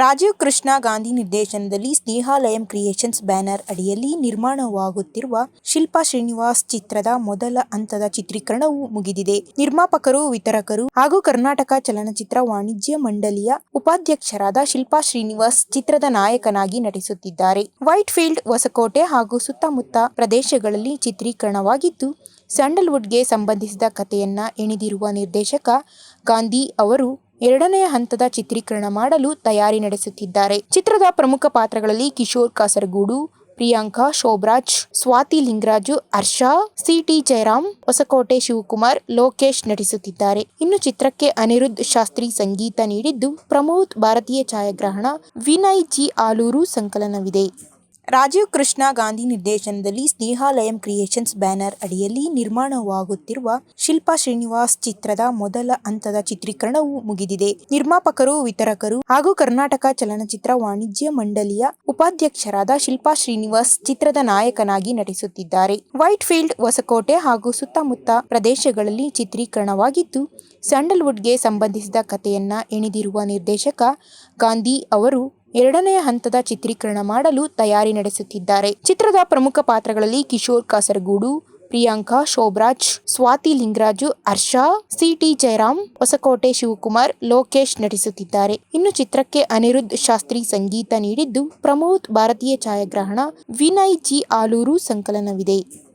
ರಾಜೀವ್ ಕೃಷ್ಣ ಗಾಂಧಿ ನಿರ್ದೇಶನದಲ್ಲಿ Snehalayam creations banner ಅಡಿಯಲ್ಲಿ ನಿರ್ಮಾಣವಾಗುತ್ತಿರುವ ಶಿಲ್ಪಾ ಶ್ರೀನಿವಾಸ್ ಚಿತ್ರದ ಮೊದಲ ಹಂತದ ಚಿತ್ರೀಕರಣವು ಮುಗಿದಿದೆ. ನಿರ್ಮಾಪಕರು, ವಿತರಕರು ಹಾಗೂ ಕರ್ನಾಟಕ ಚಲನಚಿತ್ರ ವಾಣಿಜ್ಯ ಮಂಡಳಿಯ ಉಪಾಧ್ಯಕ್ಷರಾದ ಶಿಲ್ಪಾ ಶ್ರೀನಿವಾಸ್ ಚಿತ್ರದ ನಾಯಕನಾಗಿ ನಟಿಸುತ್ತಿದ್ದಾರೆ. ವೈಟ್ ಫೀಲ್ಡ್, ಹೊಸಕೋಟೆ ಹಾಗೂ ಸುತ್ತಮುತ್ತ ಪ್ರದೇಶಗಳಲ್ಲಿ ಚಿತ್ರೀಕರಣವಾಗಿದ್ದು, ಸ್ಯಾಂಡಲ್ವುಡ್ಗೆ ಸಂಬಂಧಿಸಿದ ಕಥೆಯನ್ನ ಎಣಿದಿರುವ ನಿರ್ದೇಶಕ ಗಾಂಧಿ ಅವರು ಎರಡನೇ ಹಂತದ ಚಿತ್ರೀಕರಣ ಮಾಡಲು ತಯಾರಿ ನಡೆಸುತ್ತಿದ್ದಾರೆ. ಚಿತ್ರದ ಪ್ರಮುಖ ಪಾತ್ರಗಳಲ್ಲಿ ಕಿಶೋರ್ ಕಾಸರಗೋಡು, ಪ್ರಿಯಾಂಕಾ, ಶೋಭರಾಜ್, ಸ್ವಾತಿ ಲಿಂಗರಾಜು, ಹರ್ಷ, ಸಿಟಿ ಜಯರಾಮ್, ಹೊಸಕೋಟೆ ಶಿವಕುಮಾರ್, ಲೋಕೇಶ್ ನಟಿಸುತ್ತಿದ್ದಾರೆ. ಇನ್ನು ಚಿತ್ರಕ್ಕೆ ಅನಿರುದ್ಧ್ ಶಾಸ್ತ್ರಿ ಸಂಗೀತ ನೀಡಿದ್ದು, ಪ್ರಮೋದ್ ಭಾರತೀಯ ಛಾಯಾಗ್ರಹಣ, ವಿನಯ್ ಜಿ. ಆಲೂರು ಸಂಕಲನವಿದೆ. ರಾಜೀವ್ ಕೃಷ್ಣ ಗಾಂಧಿ ನಿರ್ದೇಶನದಲ್ಲಿ ಸ್ನೇಹಾಲಯಂ ಕ್ರಿಯೇಷನ್ಸ್ ಬ್ಯಾನರ್ ಅಡಿಯಲ್ಲಿ ನಿರ್ಮಾಣವಾಗುತ್ತಿರುವ ಶಿಲ್ಪಾ ಶ್ರೀನಿವಾಸ್ ಚಿತ್ರದ ಮೊದಲ ಹಂತದ ಚಿತ್ರೀಕರಣವು ಮುಗಿದಿದೆ. ನಿರ್ಮಾಪಕರು, ವಿತರಕರು ಹಾಗೂ ಕರ್ನಾಟಕ ಚಲನಚಿತ್ರ ವಾಣಿಜ್ಯ ಮಂಡಳಿಯ ಉಪಾಧ್ಯಕ್ಷರಾದ ಶಿಲ್ಪಾ ಶ್ರೀನಿವಾಸ್ ಚಿತ್ರದ ನಾಯಕನಾಗಿ ನಟಿಸುತ್ತಿದ್ದಾರೆ. ವೈಟ್ ಫೀಲ್ಡ್, ಹೊಸಕೋಟೆ ಹಾಗೂ ಸುತ್ತಮುತ್ತ ಪ್ರದೇಶಗಳಲ್ಲಿ ಚಿತ್ರೀಕರಣವಾಗಿದ್ದು, ಸ್ಯಾಂಡಲ್ವುಡ್ಗೆ ಸಂಬಂಧಿಸಿದ ಕಥೆಯನ್ನ ಎಣಿದಿರುವ ನಿರ್ದೇಶಕ ಗಾಂಧಿ ಅವರು ಎರಡನೇ ಹಂತದ ಚಿತ್ರೀಕರಣ ಮಾಡಲು ತಯಾರಿ ನಡೆಸುತ್ತಿದ್ದಾರೆ. ಚಿತ್ರದ ಪ್ರಮುಖ ಪಾತ್ರಗಳಲ್ಲಿ ಕಿಶೋರ್ ಕಾಸರಗೂಡು ಪ್ರಿಯಾಂಕಾ, ಶೋಭರಾಜ್, ಸ್ವಾತಿ ಲಿಂಗರಾಜು, ಅರ್ಷಾ ಸಿಟಿ ಜಯರಾಮ್, ಹೊಸಕೋಟೆ ಶಿವಕುಮಾರ್, ಲೋಕೇಶ್ ನಟಿಸುತ್ತಿದ್ದಾರೆ. ಇನ್ನು ಚಿತ್ರಕ್ಕೆ ಅನಿರುದ್ಧ್ ಶಾಸ್ತ್ರಿ ಸಂಗೀತ ನೀಡಿದ್ದು, ಪ್ರಮೋದ್ ಭಾರತೀಯ ಛಾಯಾಗ್ರಹಣ, ವಿನಯ್ ಜಿ. ಆಲೂರು ಸಂಕಲನವಿದೆ.